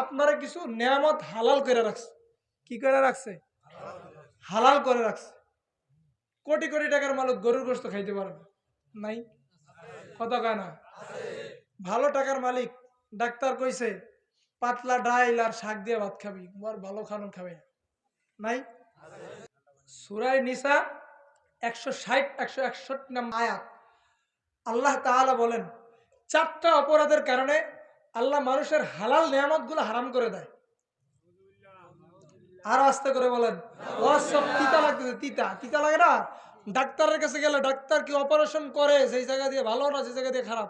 আপনারা কিছু নিয়ামত হালাল করে রাখছে। কি করে রাখছে? হালাল করে রাখছে। কোটি কোটি টাকার মালিক গরুর গোস্ত খাইতে পারে না। নাই? কয় না? ভালো টাকার মালিক ডাক্তার কইছে, পাতলা ডাইল আর শাক দিয়ে ভাত খাবি আর ভালো খানো খাবে নাই? সুরাই নিসা একশো ষাট, একশো একষট্টি নাম আয়াত। আল্লাহ তাআলা বলেন, চারটা অপরাধের কারণে আল্লাহ মানুষের হালাল নিয়ামতগুলো হারাম করে দেয়। আর আস্তে করে বলেন। তিতা লাগতেছে, তিতা। তিতা লাগে না? ডাক্তারের কাছে গেলে ডাক্তার কি অপারেশন করে সেই জায়গা দিয়ে ভালো না সেই জায়গা দিয়ে খারাপ?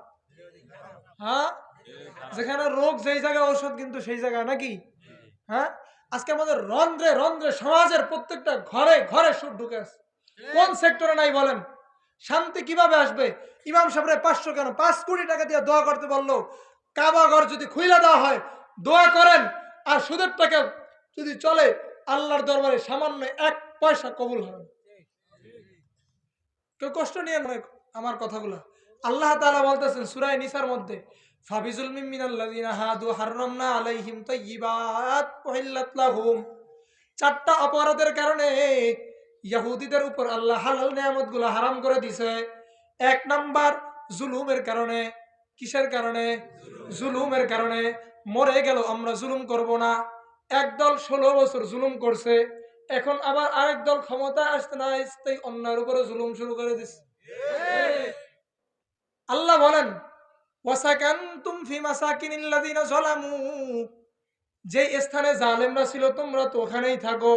হ্যাঁ? যেখানে রোগ যেই জায়গায় ঔষধ, কিন্তু সেই জায়গায় নাকি? হ্যাঁ? আজকে আমাদের রন্ধ্রে রন্ধ্রে সমাজের প্রত্যেকটা ঘরে ঘরে সুর ঢুকে আছে। কোন সেক্টরে নাই বলেন? শান্তি কীভাবে আসবে? ইমাম সাহেবের পাঁচশো কেন? পাঁচ কোটি টাকা দিয়ে দোয়া করতে বলল। কাবা ঘর যদি খুইলা দেওয়া হয়, দোয়া করেন। আর সুদের টাকা যদি চলে, আল্লাহর দরবারে সামান্য এক পয়সা কবুল হবে কেউ কষ্ট নিয়ে নয় আমার কথাগুলো। আল্লাহ তাআলা বলতেছেন সূরা নিসার মধ্যে, ফাবিজুল আলাইহিম চারটা অপরাধের কারণে ইহুদিদের উপর আল্লাহ হালাল নিয়ামতগুলো হারাম করে দিছে। এক নাম্বার জুলুমের কারণে কিসের কারণে? জুলুমের কারণে। মরে গেল, আমরা জুলুম করব না। একদল ষোলো বছর জুলুম করছে, এখন আবার আরেক দল ক্ষমতা আসতে না আসতেই অন্যের উপরে জুলুম শুরু করে দিচ্ছে আল্লাহ বলেন, ওয়াসাকানতুম ফি মাসাকিনিল্লাযিনা যালামু। যে স্থানে জালেমরা ছিল, তোমরা তো ওখানেই থাকো।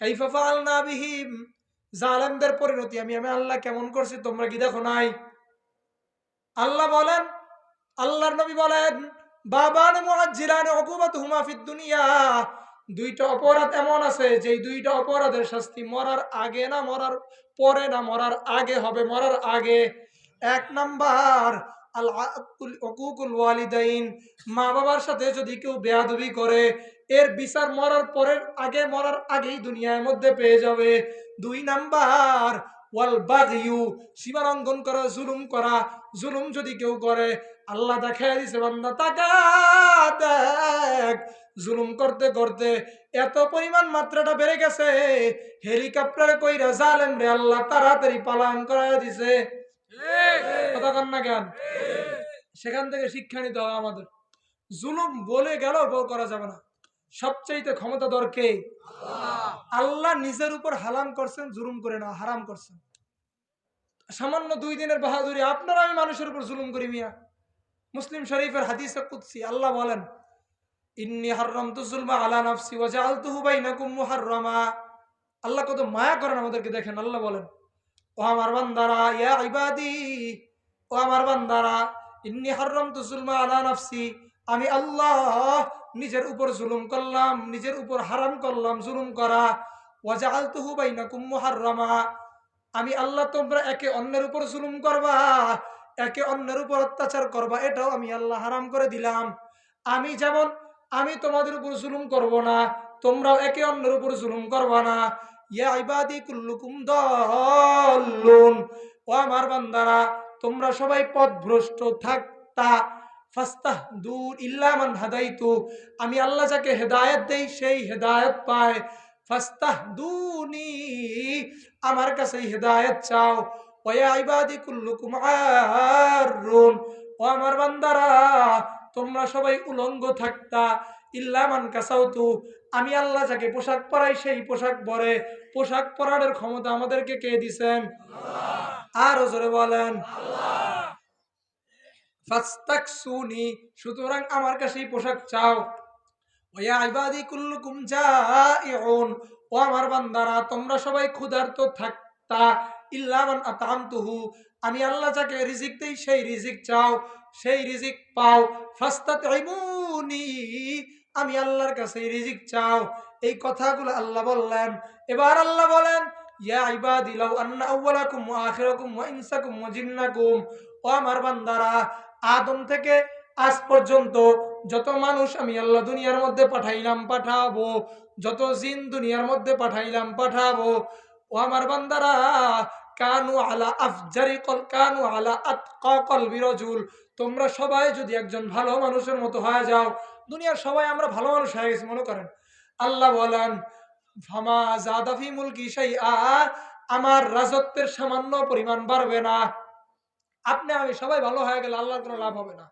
কাইফা ফাআলনা বিহিম। জালেমদের পরিণতি আমি আমি আল্লাহ কেমন করছি, তোমরা কি দেখো নাই? আল্লাহ বলেন আল্লাহর নবী বলেন, বাবান মুআজ্জিলান উকুবাতুহুমা ফিদ দুনিয়া। দুইটা অপরাধ এমন আছে, যেই দুইটা অপরাধের শাস্তি মরার আগে না মরার পরে না, মরার আগে হবে, মরার আগে। এক নাম্বার, আল ওয়ালিদাইন। মা বাবার সাথে যদি কেউ বেয়াদবি করে, এর বিচার মরার পরের আগে, মরার আগেই দুনিয়ার মধ্যে পেয়ে যাবে। দুই নাম্বার, ওয়াল বাগিউ সীমা লঙ্ঘন করা, জুলুম করা। জুলুম যদি কেউ করে আল্লাহ দেখায় দিছে বান্দা তাকা দেখ। জুলুম করতে করতে এত পরিমাণ মাত্রাটা বেড়ে গেছে হেলিকপ্টারে কইরা জালেম রে আল্লাহ তাড়াতাড়ি পালায়ন করায় দিছে। কথা কন না কেন? সেখান থেকে শিক্ষা নিতে হবে আমাদের। জুলুম বলে গেল করা যাবে না। সবচাইতে ক্ষমতাধর কে? আল্লাহ নিজের উপর হালাম করছেন জুলুম করে না হারাম করছেন। সামান্য দুই দিনের বাহাদুরি আপনারা আমি মানুষের উপর জুলুম করি মিয়া। মুসলিম শরীফের হাদিসে কুদসি, আল্লাহ বলেন, ইন্নি হাররামতু যুলমা আলা নাফসি ওয়া জাআলতুহু বাইনাকুম মুহাররামা। আল্লাহ কত মায়া করেন আমাদেরকে দেখেন, আল্লাহ বলেন, ও আমার বান্দারা, ইয়া ইবাদি, ও আমার বান্দারা, ইন্নি হাররামতু যুলমা আলা নাফসি, আমি আল্লাহ নিজের উপর জুলুম করলাম, নিজের উপর হারাম করলাম, জুলুম করা। ওয়া জাআলতুহু বাইনাকুম মুহাররামা। আমি আল্লাহ তোমরা একে অন্যের উপর জুলুম করবা একে অন্যের উপর অত্যাচার করবা, এটাও আমি আল্লাহ হারাম করে দিলাম। আমি যেমন, আমি তোমাদের উপর জুলুম করব না, তোমরাও একে অন্যের উপর জুলুম করবা না। ইয়া ও আমার বান্দারা, তোমরা সবাই পথভ্রষ্ট থাকতা ফাস্তাহ দূর ইল্লামান হাদাইতু। আমি আল্লাহ যাকে হেদায়েত দেই, সেই হেদায়েত পায়। ফাস্তাহ দুনি আমার কাছে হেদায়েত চাও। আমার বান্দারা, তোমরা সবাই উলঙ্গ থাকতা ইল্লামান কাসাউতু। আমি আল্লাহ যাকে পোশাক পরাই সেই পোশাক পরে। পোশাক পরানোর ক্ষমতা আমাদেরকে কে দিছেন? আরও জোরে বলেন সুতরাং আমার কাছেই পোশাক চাও। ওয়া ইবাদি কুল্লুকুম জাইউন। ও আমার বান্দারা, তোমরা সবাই ক্ষুধার্ত থাকতা। ইল্লামান আতামতুহু। আমি আল্লাহ যাকে রিজিক দেই, সেই রিজিক চাও, সেই রিজিক পাও। ফাস্তাতিমুনি। আমি আল্লাহর কাছে রিজিক চাও। এই কথাগুলো আল্লাহ বললেন। এবার আল্লাহ বলেন, ইয়া ইবাদি, লাউ আন্না আউওয়ালাকুম ওয়া আখিরাকুম ওয়া ইনসাকুম ওয়া জিন্নাকুম। ও আমার বান্দারা, আদম থেকে আজ পর্যন্ত যত মানুষ আমি আল্লাহ দুনিয়ার মধ্যে পাঠাইলাম, পাঠাবো। যত জিন দুনিয়ার মধ্যে পাঠাইলাম, পাঠাবো। ও আমার বান্দারা কানু আলা আফজারি কল, কানু আলা আতকা কল বিরজুল তোমরা সবাই যদি একজন ভালো মানুষের মতো হয়ে যাও, দুনিয়ার সবাই আমরা ভালো মানুষ হয়ে গেছি, মনে করেন। আল্লাহ বলেন, ফামা জাদাফি মুলকি সেই আমার রাজত্বের সামান্য পরিমাণ বাড়বে না। আপনি আমি সবাই ভালো হয়ে গেলে আল্লাহর কোনো লাভ হবে না।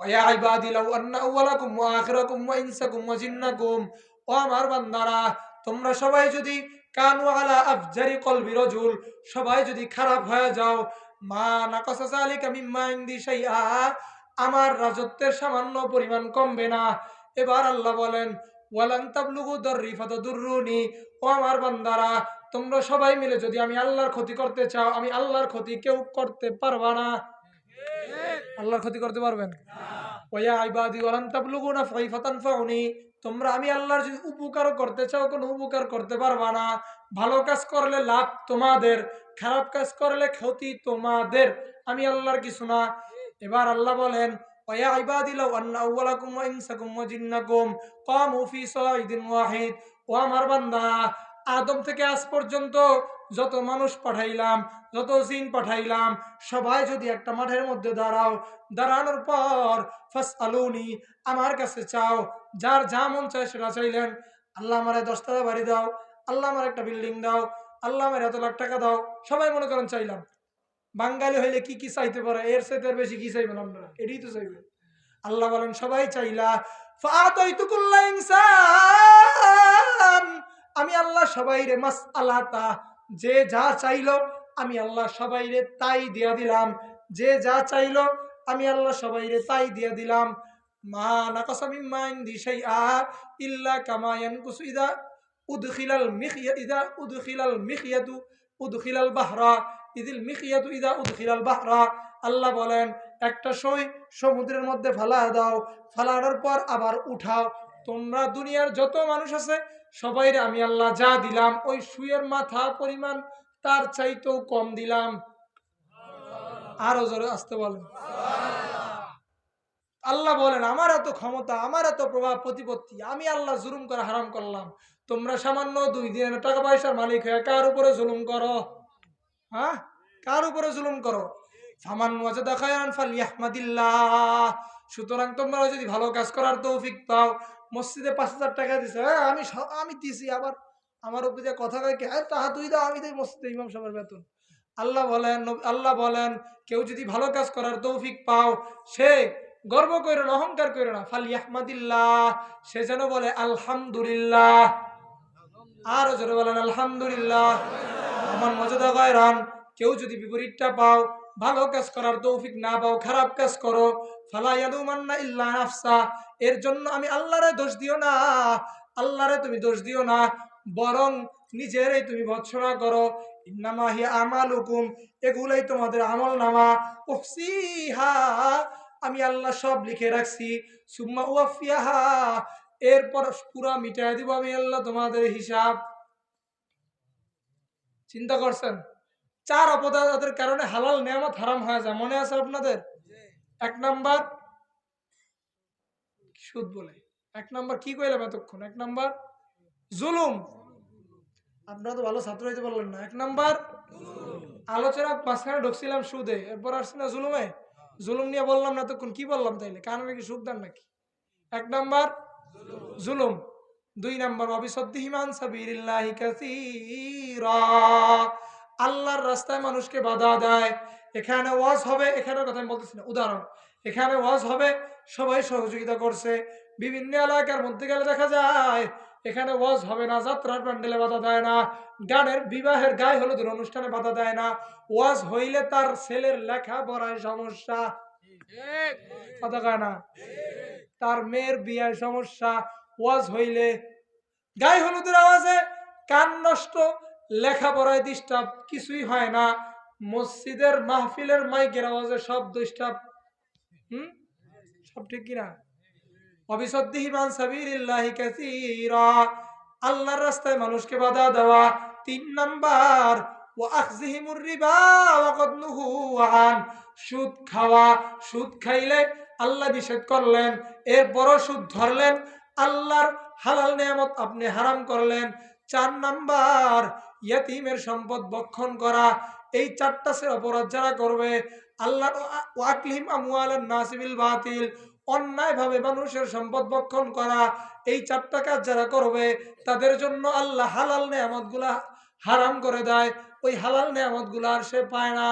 ওয়া ইবাদি লাউ আন্না আউওয়ালাকুম ওয়া আখিরাকুম ওয়া ইনসাকুম ওয়া জিন্নাকুম ও আমার বান্দারা, তোমরা সবাই যদি কানু আলা আফজারি কলবি রজুল সবাই যদি খারাপ হয়ে যাও মা নাকাসা যালিকা মিম্মা ইনদি শাইআ আমার রাজত্বের সামান্য পরিমাণ কমবে না। এবার আল্লাহ বলেন ওয়ালান তাবলুগু দররি ফাতাদুররুনি ও আমার বান্দারা তোমরা সবাই মিলে যদি আমি আল্লাহর ক্ষতি করতে চাও আমি আল্লাহর ক্ষতি কেউ করতে পারবা না। আল্লাহর ক্ষতি করতে পারবেন? ওয়া ইবাদি ওয়ালান তাবলুগু নাফাই ফাতানফাউনি তোমরা আমি আল্লাহর যদি উপকার করতে চাও, কোনো উপকার করতে পারবা না। ভালো কাজ করলে লাভ তোমাদের, খারাপ কাজ করলে ক্ষতি তোমাদের। আমি আল্লাহর কিছু না। এবার আল্লাহ বলেন আদম থেকে আজ পর্যন্ত যত মানুষ পাঠাইলাম, যত জিন পাঠাইলাম, সবাই যদি একটা মাঠের মধ্যে দাঁড়াও, দাঁড়ানোর পর ফাস আলুনি আমার কাছে চাও, যার যা মন চায় সেটা চাইলেন। আল্লাহ আমার দশতলা বাড়ি দাও, আল্লাহ আমার একটা বিল্ডিং দাও, আল্লাহ আমার এত লাখ টাকা দাও, সবাই মনে করেন চাইলাম। বাঙালি হইলে কি কি চাইতে পারে? এর সাথে আর বেশি কি চাইবেন আপনারা? এটাই তো চাইবেন। আল্লাহ বলেন, সবাই চাইলা আমি আল্লাহ সবাই রে মাস আলাতা যে যা চাইলো আমি আল্লাহ সবাই রে তাই দিয়া দিলাম। যে যা চাইলো আমি আল্লাহ সবাই রে তাই দিয়া দিলাম। মা নাকাসা মিম্মা ইনদি শাইআ ইল্লা কামা ইয়ানকুসু ইদা উদখিলাল মিখিয়া ইদা উদখিলাল মিখিয়াতু উদখিলাল বাহরা ইদিল মিখিয়াতু ইদা উদখিলাল বাহরা। আল্লাহ বলেন, একটা সই সমুদ্রের মধ্যে ফালা দাও, ফালানোর পর আবার উঠাও তোমরা দুনিয়ার যত মানুষ আছে, সবাইরে আমি আল্লাহ যা দিলাম, ওই সুয়ের মাথা পরিমাণ তার চাইতেও কম দিলাম। আরও জোরে আসতে বলেন। আল্লাহ বলেন, আমার এত ক্ষমতা, আমার এত প্রভাব, প্রতিপত্তি, আমি আল্লাহ জুলুম করে হারাম করলাম। তোমরা সামান্য দুই দিনের টাকা পয়সার মালিক হয়ে কার উপরে জুলুম করো? হ্যাঁ? কার উপরে জুলুম করো? সামান্য খায়রান ফালিয়াহমাদিল্লাহ। সুতরাং তোমরা যদি ভালো কাজ করার তৌফিক পাও মসজিদে পাঁচ হাজার টাকা দিছে। হ্যাঁ আমি আমি দিছি, আবার আমার উপরে যে কথা কয় কি? হ্যাঁ তাহা তুই দাও, আমি দেই মসজিদে ইমাম সাহেবের বেতন। আল্লাহ বলেন আল্লাহ বলেন, কেউ যদি ভালো কাজ করার তৌফিক পাও, সে গর্ব করে না, অহংকার করে না। ফালি আহমাদিল্লাহ সে যেন বলে, আলহামদুলিল্লাহ। আরও যেন বলেন, আলহামদুলিল্লাহ। আমার মজাদা গায়রান, কেউ যদি বিপরীতটা পাও ভালো কাজ করার তৌফিক না পাও, খারাপ কাজ করো। ফালাইয়ালুমান্না ইল্লা নাফসা। এর জন্য আমি আল্লাহরে দোষ দিও না। আল্লাহরে তুমি দোষ দিও না। বরং নিজেরই তুমি ভৎসনা করো। ইন্নামা হিয়া আমালুকুম। এগুলাই তোমাদের আমল নামা উহসিহা আমি আল্লাহ সব লিখে রাখছি। সুম্মা ওয়াফিয়াহা এরপর পুরা মিটাই দিব আমি আল্লাহ তোমাদের হিসাব। চিন্তা করছেন? চার অপরাধের কারণে হালাল নেয়ামত হারাম হয়ে যায়। মনে আছে আপনাদের? এক নাম্বার সুদ বলে। এক নাম্বার কি কইলাম এতক্ষণ? এক নাম্বার জুলুম। আপনারা তো ভালো ছাত্র হইতে পারলেন না। এক নাম্বার আলোচনা মাঝখানে ঢুকছিলাম সুদে এরপর আসছি না জুলুমে? জুলুম নিয়ে বললাম না তখন কি বললাম তাইলে? কানে নাকি সুদ দেন নাকি? এক নাম্বার জুলুম। দুই নাম্বার অবিসদ্দিহিমান সাবিরিল্লাহি কাসীরা। আল্লাহর রাস্তায় মানুষকে বাধা দেয়। এখানে ওয়াজ হবে এখানে কথা আমি বলতেছি না, উদাহরণ। এখানে ওয়াজ হবে, সবাই সহযোগিতা করছে। বিভিন্ন এলাকার মধ্যে গেলে দেখা যায়, এখানে ওয়াজ হবে না, যাত্রার প্যান্ডেলে বাধা দেয় না, গানের বিবাহের গায়ে হলুদের অনুষ্ঠানে বাধা দেয় না। ওয়াজ হইলে তার ছেলের লেখা পড়ায় সমস্যা না? তার মেয়ের বিয়ায় সমস্যা। ওয়াজ হইলে গায়ে হলুদের আওয়াজে কান নষ্ট লেখাপড়ায় ডিস্টার্ব কিছুই হয় না। মসজিদের মাহফিলের মাইকের আওয়াজে সব ডিস্টার্ব হুম? সব ঠিক কিনা? অবিসদ্দিহিমান সাবিলিল্লাহি কাসীরা। আল্লাহর রাস্তায় মানুষকে বাধা দেওয়া। তিন নাম্বার সুদ খাওয়া, সুদ আল্লাহ নিষেধ করলেন, এরপরও সুদ ধরলেন, আল্লাহর হালাল নিয়ামত আপনি হারাম করলেন। চার নাম্বার ইয়াতিমের সম্পদ বক্ষণ করা, এই চারটা সে অপরাধ যারা করবে, আল্লাহ ওয়াকলিম আমওয়ালান নাসিবিল বাতিল, অন্যায়ভাবে মানুষের সম্পদ বক্ষণ করা, এই চারটা কাজ যারা করবে, তাদের জন্য আল্লাহ হালাল নেয়ামতগুলা হারাম করে দেয়। ওই হালাল নেয়ামতগুলা আর সে পায় না।